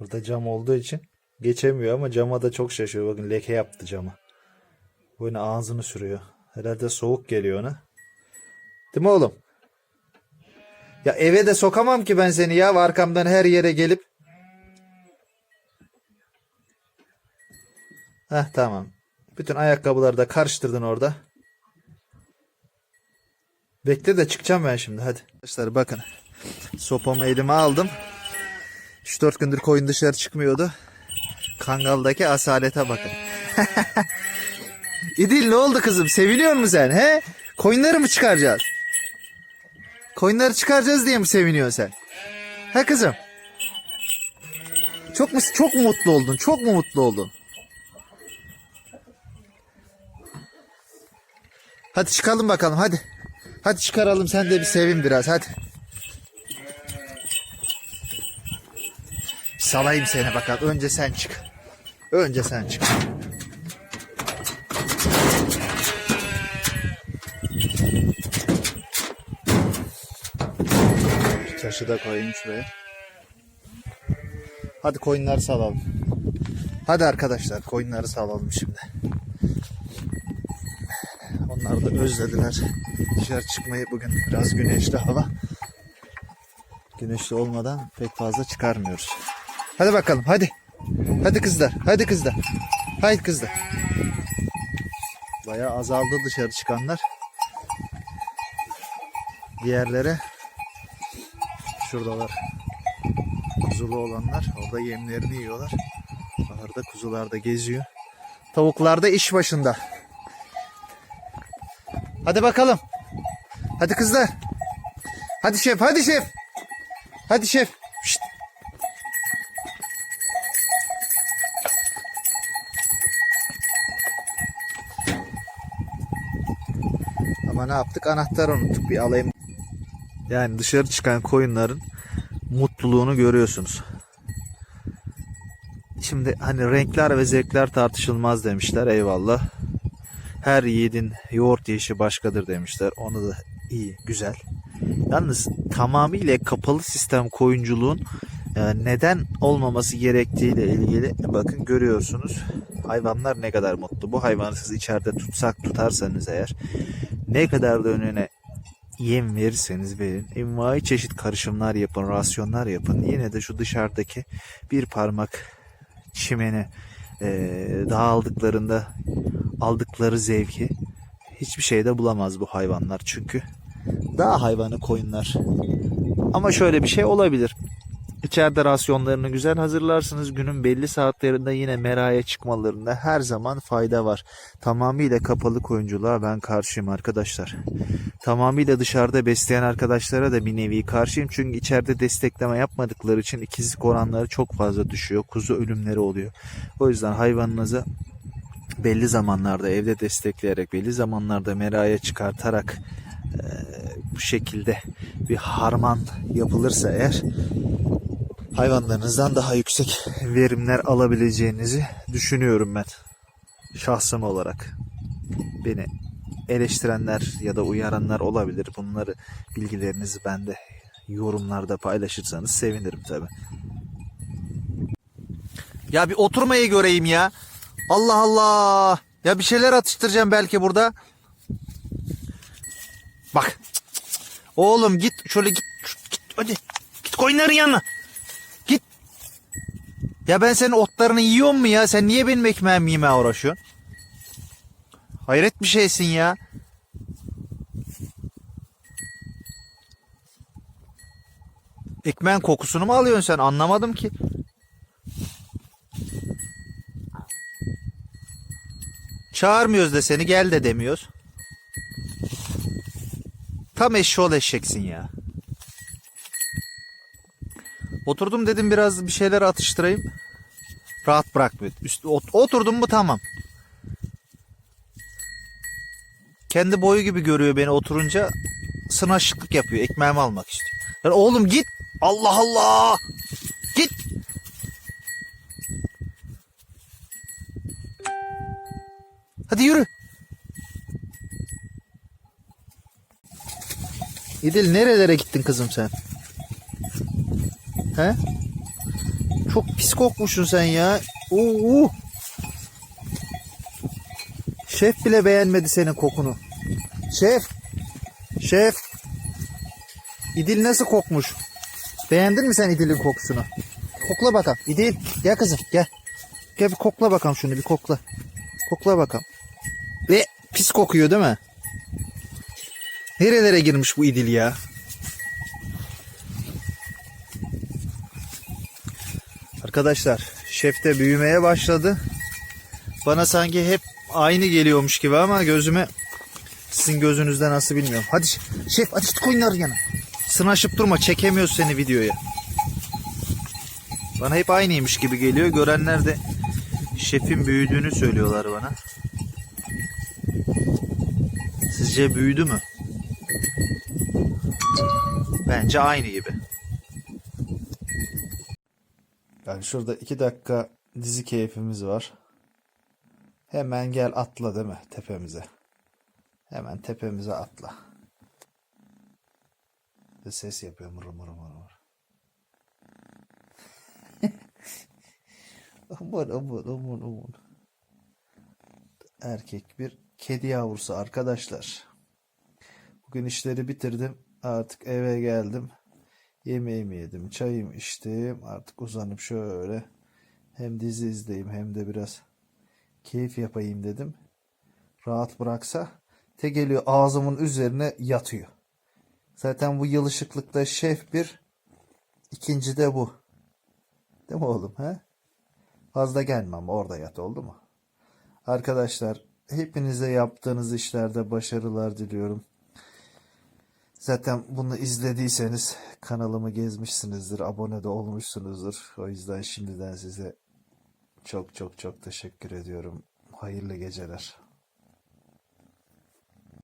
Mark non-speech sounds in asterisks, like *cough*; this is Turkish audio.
Burada cam olduğu için geçemiyor ama cama da çok şaşıyor. Bakın leke yaptı cama. Böyle ağzını sürüyor. Herhalde soğuk geliyor ona. Değil mi oğlum? Ya eve de sokamam ki ben seni ya arkamdan her yere gelip. Heh tamam. Bütün ayakkabıları da karıştırdın orada. Bekle de çıkacağım ben şimdi hadi. Arkadaşlar bakın. Sopamı elime aldım. 3-4 gündür koyun dışarı çıkmıyordu. Kangal'daki asalete bakın. *laughs* İdil ne oldu kızım? Seviniyor musun sen? He? Koyunları mı çıkaracağız? Koyunları çıkaracağız diye mi seviniyorsun sen? He kızım? Çok mu çok mu mutlu oldun? Çok mu mutlu oldun? Hadi çıkalım bakalım hadi. Hadi çıkaralım sen de bir sevin biraz hadi. Salayım seni bakalım. Önce sen çık. Önce sen çık. Şu taşı da koyayım şuraya. Hadi koyunları salalım. Hadi arkadaşlar koyunları salalım şimdi. Onlar da özlediler. Dışarı çıkmayı bugün biraz güneşli hava. Güneşli olmadan pek fazla çıkarmıyoruz. Hadi bakalım hadi. Hadi kızlar. Hadi kızlar. Haydi kızlar. Bayağı azaldı dışarı çıkanlar. Diğerleri şuradalar. Kuzulu olanlar orada yemlerini yiyorlar. Baharda kuzular da geziyor. Tavuklar da iş başında. Hadi bakalım. Hadi kızlar. Hadi şef, hadi şef. Hadi şef. Ne yaptık? Anahtarı unuttuk. Bir alayım. Yani dışarı çıkan koyunların mutluluğunu görüyorsunuz. Şimdi hani renkler ve zevkler tartışılmaz demişler. Eyvallah. Her yiğidin yoğurt yiyişi başkadır demişler. Onu da iyi, güzel. Yalnız tamamıyla kapalı sistem koyunculuğun e, neden olmaması gerektiğiyle ilgili bakın görüyorsunuz. Hayvanlar ne kadar mutlu. Bu hayvanı siz içeride tutsak tutarsanız eğer ne kadar da önüne yem verirseniz verin. Envai çeşit karışımlar yapın, rasyonlar yapın. Yine de şu dışarıdaki bir parmak çimene e, dağıldıklarında aldıkları zevki hiçbir şeyde bulamaz bu hayvanlar. Çünkü daha hayvanı koyunlar. Ama şöyle bir şey olabilir. İçeride rasyonlarını güzel hazırlarsınız. Günün belli saatlerinde yine meraya çıkmalarında her zaman fayda var. Tamamıyla kapalı koyunculuğa ben karşıyım arkadaşlar. Tamamıyla dışarıda besleyen arkadaşlara da bir nevi karşıyım. Çünkü içeride destekleme yapmadıkları için ikizlik oranları çok fazla düşüyor. Kuzu ölümleri oluyor. O yüzden hayvanınızı belli zamanlarda evde destekleyerek, belli zamanlarda meraya çıkartarak e, bu şekilde bir harman yapılırsa eğer hayvanlarınızdan daha yüksek verimler alabileceğinizi düşünüyorum ben. Şahsım olarak. Beni eleştirenler ya da uyaranlar olabilir. Bunları bilgilerinizi bende yorumlarda paylaşırsanız sevinirim tabi. Ya bir oturmayı göreyim ya. Allah Allah. Ya bir şeyler atıştıracağım belki burada. Bak. Oğlum git şöyle git. git hadi. Git koyunların yanına. Ya ben senin otlarını yiyor mu ya? Sen niye benim ekmeğimi yemeye uğraşıyorsun? Hayret bir şeysin ya. Ekmeğin kokusunu mu alıyorsun sen? Anlamadım ki. Çağırmıyoruz da seni gel de demiyoruz. Tam eşşoğlu eşeksin ya. Oturdum dedim biraz bir şeyler atıştırayım. Rahat bırakmıyor. Üst, ot- oturdum mu tamam. Kendi boyu gibi görüyor beni oturunca sınaşıklık yapıyor. Ekmeğimi almak istiyor. Yani oğlum git. Allah Allah. Git. Hadi yürü. İdil nerelere gittin kızım sen? He? Çok pis kokmuşsun sen ya. Oo. Şef bile beğenmedi senin kokunu. Şef. Şef. İdil nasıl kokmuş? Beğendin mi sen İdil'in kokusunu? Kokla bakalım. İdil gel kızım gel. Gel bir kokla bakalım şunu bir kokla. Kokla bakalım. Ve pis kokuyor değil mi? Nerelere girmiş bu İdil ya? Arkadaşlar şef de büyümeye başladı. Bana sanki hep aynı geliyormuş gibi ama gözüme sizin gözünüzde nasıl bilmiyorum. Hadi şef hadi git koyunları yana. Sınaşıp durma çekemiyoruz seni videoya. Bana hep aynıymış gibi geliyor. Görenler de şefin büyüdüğünü söylüyorlar bana. Sizce büyüdü mü? Bence aynı gibi. Yani şurada iki dakika dizi keyfimiz var. Hemen gel atla değil mi tepemize? Hemen tepemize atla. Bir ses yapıyor mır mır mır mır. aman aman aman aman. Erkek bir kedi yavrusu arkadaşlar. Bugün işleri bitirdim. Artık eve geldim. Yemeğimi yedim, çayımı içtim. Artık uzanıp şöyle hem dizi izleyeyim hem de biraz keyif yapayım dedim. Rahat bıraksa te geliyor ağzımın üzerine yatıyor. Zaten bu yılışıklıkta şef bir, ikinci de bu. Değil mi oğlum he? Fazla gelmem orada yat oldu mu? Arkadaşlar hepinize yaptığınız işlerde başarılar diliyorum. Zaten bunu izlediyseniz kanalımı gezmişsinizdir, abone de olmuşsunuzdur. O yüzden şimdiden size çok çok çok teşekkür ediyorum. Hayırlı geceler.